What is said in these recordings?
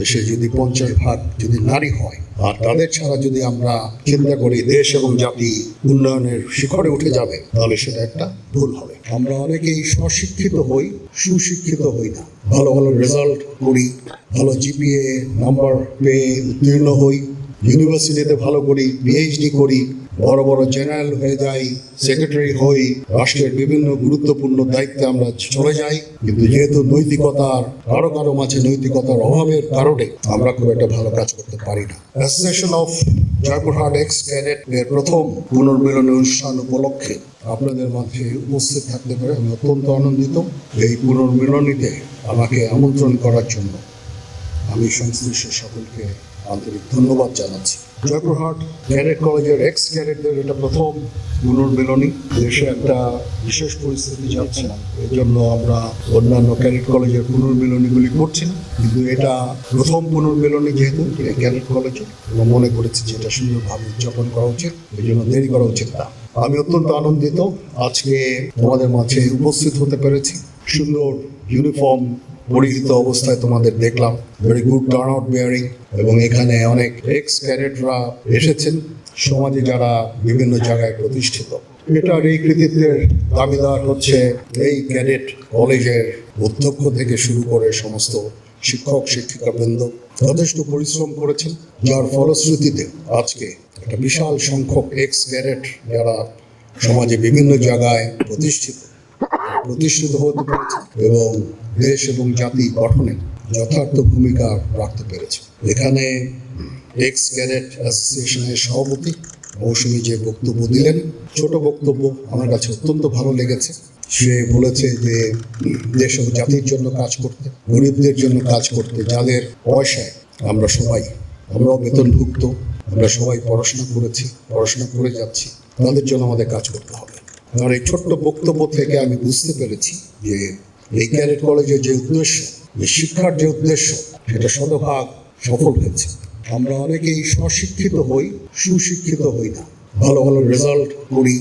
দেশে যদি পঞ্চাশ ভাগ যদি নারী হয়, আর তাদের ছাড়া যদি আমরা চিন্তা করি দেশ এবং জাতি উন্নয়নের শিখরে উঠে যাবে, তাহলে সেটা একটা ভুল হবে। আমরা অনেকেই স্বশিক্ষিত হই, সুশিক্ষিত হই না। ভালো ভালো রেজাল্ট করি, ভালো জিপিএ নাম্বার পেয়ে উত্তীর্ণ হই। ইউনিভার্সিটিতে ভালো করি পিএইচডি করি, বড় বড় জেনারেল হয়ে যাই সেক্রেটারি হই, রাষ্ট্রের বিভিন্ন গুরুত্বপূর্ণ দায়িত্বে আমরা চলে যাই। কিন্তু যেহেতু নৈতিকতার কারও কারও মাঝে নৈতিকতার অভাবের কারণে আমরা খুব একটা ভালো কাজ করতে পারি না। Association of Joypurhat ex cadet এর প্রথম পুনর্মিলন অনুষ্ঠান উপলক্ষে আপনাদের মাঝে উপস্থিত থাকতে পেরে আমি অত্যন্ত আনন্দিত এই পুনর্মিলনীতে আমাকে আমন্ত্রণ করার জন্য। আমি সংশ্লিষ্ট সকলকে আন্তরিক ধন্যবাদ জানাচ্ছি। জয়পুরহাট ক্যাডেট কলেজের এক্স ক্যাডেটদের এটা প্রথম পুনর্মিলনী। দেশে একটা বিশেষ পরিস্থিতি যাচ্ছে না। জন্য আমরা অন্যান্য ক্যাডেট কলেজের পুনর্মিলনীগুলি করছি না। কিন্তু এটা প্রথম পুনর্মিলনী যেহেতু এই ক্যাডেট কলেজে। আমরা মনে করেছি যে এটা সুন্দরভাবে উদযাপন করা উচিত। এই জন্য দেরি করা উচিত না। আমি অত্যন্ত আনন্দিত। আজকে তোমাদের মাঝে উপস্থিত হতে পেরেছি। সুন্দর ইউনিফর্ম পরিহিত অবস্থায় তোমাদের দেখলাম। Very good turn out bearing এবং এখানে অনেক এক্স ক্যাডেটরা এসেছেন, সমাজে যারা বিভিন্ন জায়গায় প্রতিষ্ঠিত। এটার এই কৃতিত্বের দাবিদার হচ্ছে এই ক্যাডেট কলেজের অধ্যক্ষ থেকে শুরু করে সমস্ত শিক্ষক, শিক্ষিকাবৃন্দ যথেষ্ট পরিশ্রম করেছেন। যার ফলশ্রুতিতে আজকে একটা বিশাল সংখ্যক এক্স ক্যাডেট যারা সমাজে বিভিন্ন জায়গায় প্রতিষ্ঠিত প্রতিষ্ঠিত হতে পেরেছে এবং দেশ এবং জাতি গঠনে যথার্থ ভূমিকা রাখতে পেরেছে। এখানে এক্স ক্যাডেট অ্যাসোসিয়েশনের সভাপতি মৌসুমী যে বক্তব্য দিলেন, ছোট বক্তব্য আমার কাছে অত্যন্ত ভালো লেগেছে। সে বলেছে যে, দেশ ও জাতির জন্য কাজ করতে, গরিবদের জন্য কাজ করতে, যাদের পয়সায় আমরা সবাই, আমরাও বেতনভুক্ত, আমরা সবাই পড়াশোনা করেছি, পড়াশোনা করে যাচ্ছি, তাদের জন্য আমাদের কাজ করতে হবে। আর এই ছোট্ট বক্তব্য থেকে আমি বুঝতে পেরেছি যে এই কলেজের যে উদ্দেশ্য, যে শিক্ষার যে উদ্দেশ্য, সেটা শতভাগ সফল হয়েছে। আমরা অনেকেই স্বশিক্ষিত হই, সুশিক্ষিত হই না। ভালো ভালো রেজাল্ট করি,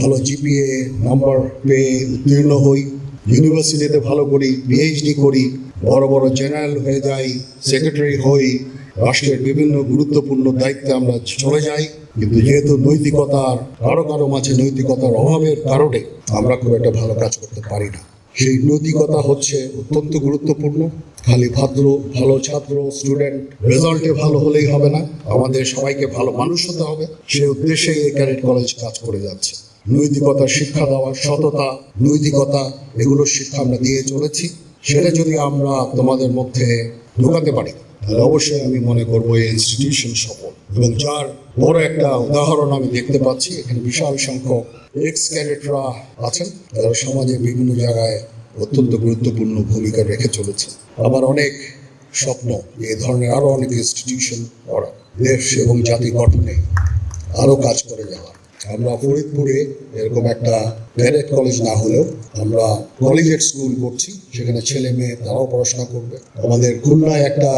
ভালো জিপিএ নাম্বার পেয়ে উত্তীর্ণ হই ইউনিভার্সিটিতে ভালো করি পিএইচডি করি, বড় বড় জেনারেল হয়ে যাই সেক্রেটারি হই, রাষ্ট্রের বিভিন্ন গুরুত্বপূর্ণ দায়িত্বে আমরা চলে যাই। কিন্তু যেহেতু নৈতিকতার, কারও কারও মাঝে নৈতিকতার অভাবের কারণে আমরা খুব একটা ভালো কাজ করতে পারি না। সেই নৈতিকতা হচ্ছে অত্যন্ত গুরুত্বপূর্ণ। খালি ভাদ্র, ভালো ছাত্র স্টুডেন্ট রেজাল্টে ভালো হলেই হবে না। আমাদের সবাইকে ভালো মানুষ হতে হবে। সেই উদ্দেশ্যে এই ক্যাডেট কলেজ কাজ করে যাচ্ছে। নৈতিকতা, শিক্ষা দেওয়া সততা, নৈতিকতা এগুলোর শিক্ষা আমরা দিয়ে চলেছি। সেটা যদি আমরা তোমাদের মধ্যে ঢোকাতে পারি। তাহলে অবশ্যই আমি মনে করব এই ইনস্টিটিউশন সফল। এবং যার বড় একটা উদাহরণ আমি দেখতে পাচ্ছি, এখানে বিশাল সংখ্যক এক্স ক্যাডেটরা আছেন, যারা সমাজে বিভিন্ন জায়গায় অত্যন্ত গুরুত্বপূর্ণ ভূমিকা রেখে চলেছে। আমার অনেক স্বপ্ন এ ধরনের আরও অনেক ইনস্টিটিউশন করা, দেশ এবং জাতি গঠনে আরও কাজ করে যাওয়া আমরা ফরিদপুরে এরকম একটা ক্যাডেট কলেজ না হলেও আমরা কলেজের স্কুল করছি, সেখানে ছেলে মেয়ে তারাও পড়াশোনা করবে। আমাদের খুলনায় একটা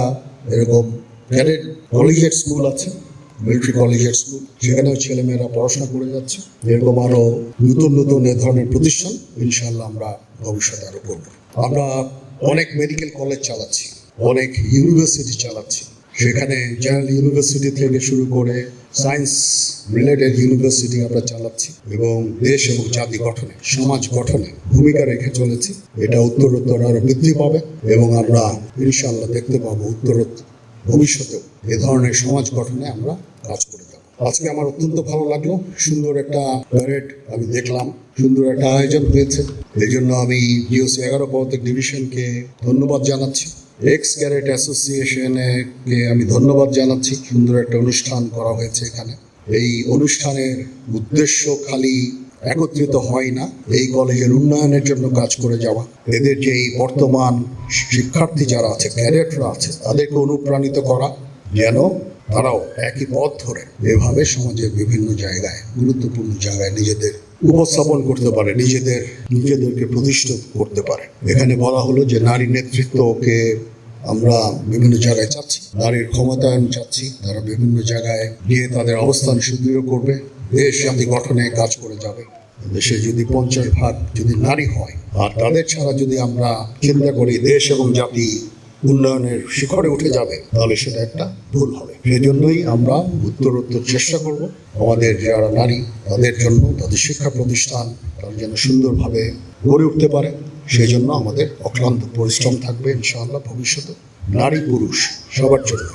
এরকম ক্যাডেট কলেজের স্কুল আছে মিলিটারি কলেজের স্কুল। সেখানেও ছেলেমেয়েরা পড়াশোনা করে যাচ্ছে। এরকম আরও নতুন নতুন এ ধরনের প্রতিষ্ঠান ইনশাল্লাহ আমরা ভবিষ্যতে আরও করব। আমরা অনেক মেডিকেল কলেজ চালাচ্ছি, অনেক ইউনিভার্সিটি চালাচ্ছি। সেখানে জেনারেল ইউনিভার্সিটি থেকে শুরু করে সায়েন্স রিলেটেড ইউনিভার্সিটি আমরা চালাচ্ছি এবং দেশ এবং জাতি গঠনে, সমাজ গঠনে ভূমিকা রেখে চলেছি। এটা উত্তরোত্তর আরও বৃদ্ধি পাবে এবং আমরা ইনশাল্লাহ দেখতে পাবো উত্তরোত্তর ভবিষ্যতেও এ ধরনের সমাজ গঠনে আমরা কাজ করে যাব। আজকে আমার অত্যন্ত ভালো লাগল। সুন্দর একটা প্যারেড আমি দেখলাম। সুন্দর একটা আয়োজন হয়েছে। এই জন্য আমি জিওসি এগারো পদক ডিভিশনকে ধন্যবাদ জানাচ্ছি। এক্স ক্যারেট অ্যাসোসিয়েশনে আমি ধন্যবাদ জানাচ্ছি সুন্দর একটা অনুষ্ঠান করা হয়েছে এখানে। এই অনুষ্ঠানের উদ্দেশ্য খালি একত্রিত হয় না, এই কলেজের উন্নয়নের জন্য কাজ করে যাওয়া। এদের যে এই বর্তমান শিক্ষার্থী যারা আছে, ক্যাডেটরা আছে, তাদেরকে অনুপ্রাণিত করা, যেন তারাও একই পথ ধরে এভাবে সমাজের বিভিন্ন জায়গায়, গুরুত্বপূর্ণ জায়গায় নিজেদের উপস্থাপন করতে পারে, নিজেদের, নিজেদেরকে প্রতিষ্ঠিত করতে পারে। এখানে বলা হলো যে নারী নেতৃত্বকে আমরা বিভিন্ন জায়গায় চাচ্ছি নারীর ক্ষমতায়ন চাচ্ছি, তারা বিভিন্ন জায়গায় গিয়ে তাদের অবস্থান সুদৃঢ় করবে, দেশ জাতি গঠনে কাজ করে যাবে। দেশে যদি পঞ্চাশ ভাগ যদি নারী হয়, আর তাদের ছাড়া যদি আমরা চিন্তা করি দেশ এবং জাতি উন্নয়নের শিখরে উঠে যাবে, তাহলে সেটা একটা ভুল হবে। সেই জন্যই আমরা উত্তরোত্তর চেষ্টা করব, আমাদের যারা নারী, তাদের জন্য তাদের শিক্ষা প্রতিষ্ঠান, তারা যেন সুন্দরভাবে গড়ে উঠতে পারে। সেই জন্য আমাদের অক্লান্ত পরিশ্রম থাকবে ইনশাআল্লাহ ভবিষ্যতে। নারী পুরুষ সবার জন্য